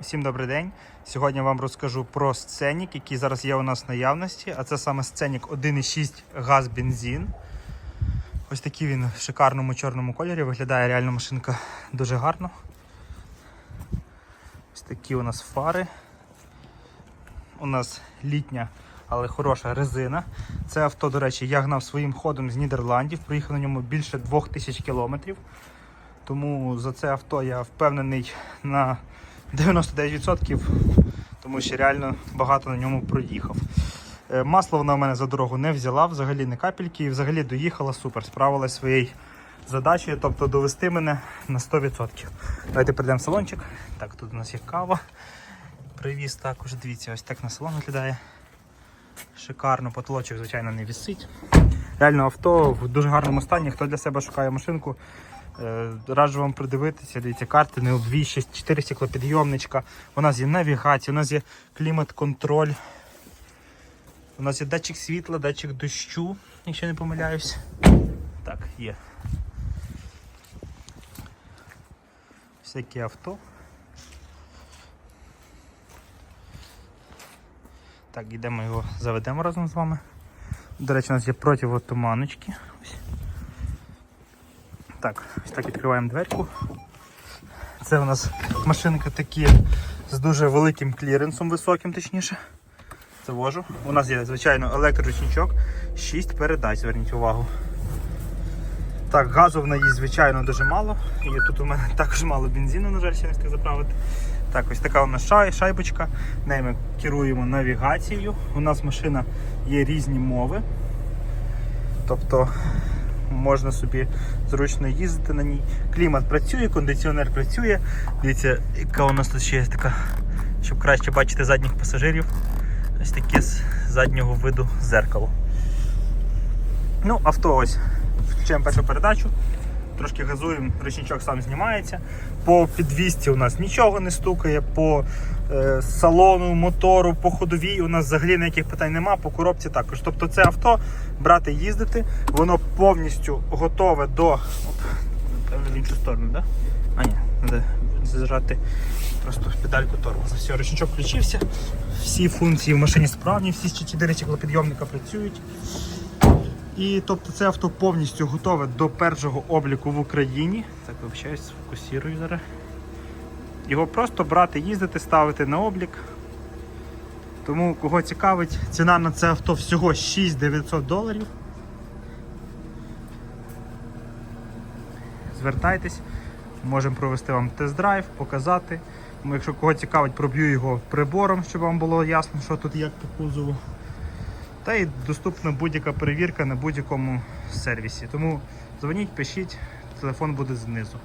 Всім добрий день. Сьогодні вам розкажу про сценік, який зараз є у нас в наявності. А це саме сценік 1.6 газ бензин. Ось такий він в шикарному чорному кольорі. Виглядає реально машинка дуже гарно. Ось такі у нас фари. У нас літня, але хороша резина. Це авто, до речі, я гнав своїм ходом з Нідерландів. Проїхав на ньому більше 2000 кілометрів. Тому за це авто я впевнений на 99%, тому що реально багато на ньому проїхав. Е, Масло вона в мене за дорогу не взяла, взагалі не капельки, і взагалі доїхала супер, справилась своєю задачею, тобто довести мене на 100%. Давайте прийдемо в салончик. Так, тут у нас є кава. Привіз також, дивіться, ось так на салон виглядає. Шикарно, потолочок, звичайно, не вісить. Реально авто в дуже гарному стані. Хто для себе шукає машинку, Раджу вам придивитися, дивіться, карти не обвіщі, 4 стеклопідйомничка. У нас є навігація, у нас є клімат-контроль. У нас є датчик світла, датчик дощу, якщо не помиляюсь. Так, є. Всякі авто. Так, йдемо його заведемо разом з вами. До речі, у нас є противотуманочки. Так, ось так відкриваємо дверку. Це у нас машинка такі з дуже великим кліренсом, високим точніше. Завожу. У нас є, звичайно, електроручничок, 6 передач, зверніть увагу. Так, газу в неї, звичайно, дуже мало. І тут у мене також мало бензину, на жаль, ще не встиг заправити. Так, ось така у нас шайбочка. Нею ми керуємо навігацією. У нас машина є різні мови. Тобто можна собі зручно їздити на ній. Клімат працює, кондиціонер працює. Дивіться, яка у нас тут ще є така, щоб краще бачити задніх пасажирів. Ось таке з заднього виду зеркало. Ну, авто ось. Включаємо першу передачу, трошки газуємо, ручничок сам знімається. По підвісці у нас нічого не стукає, по е, салону, мотору, по ходовій у нас взагалі ніяких питань нема, по коробці також. Тобто це авто брати їздити, воно повністю готове до. Оп, в іншу сторону. Да? А ні, треба зажати просто педальку тормоза. Все, ручничок включився, всі функції в машині справні, всі 4 стеклопідйомника працюють. І тобто це авто повністю готове до першого обліку в Україні. Так, вибачаюсь, фокусірую зараз. Його просто брати, їздити, ставити на облік. Тому кого цікавить, ціна на це авто всього 6900 доларів. Звертайтесь, можемо провести вам тест-драйв, показати. Якщо кого цікавить, проб'ю його прибором, щоб вам було ясно, що тут як по кузову. Та й доступна будь-яка перевірка на будь-якому сервісі. Тому дзвоніть, пишіть, телефон буде знизу.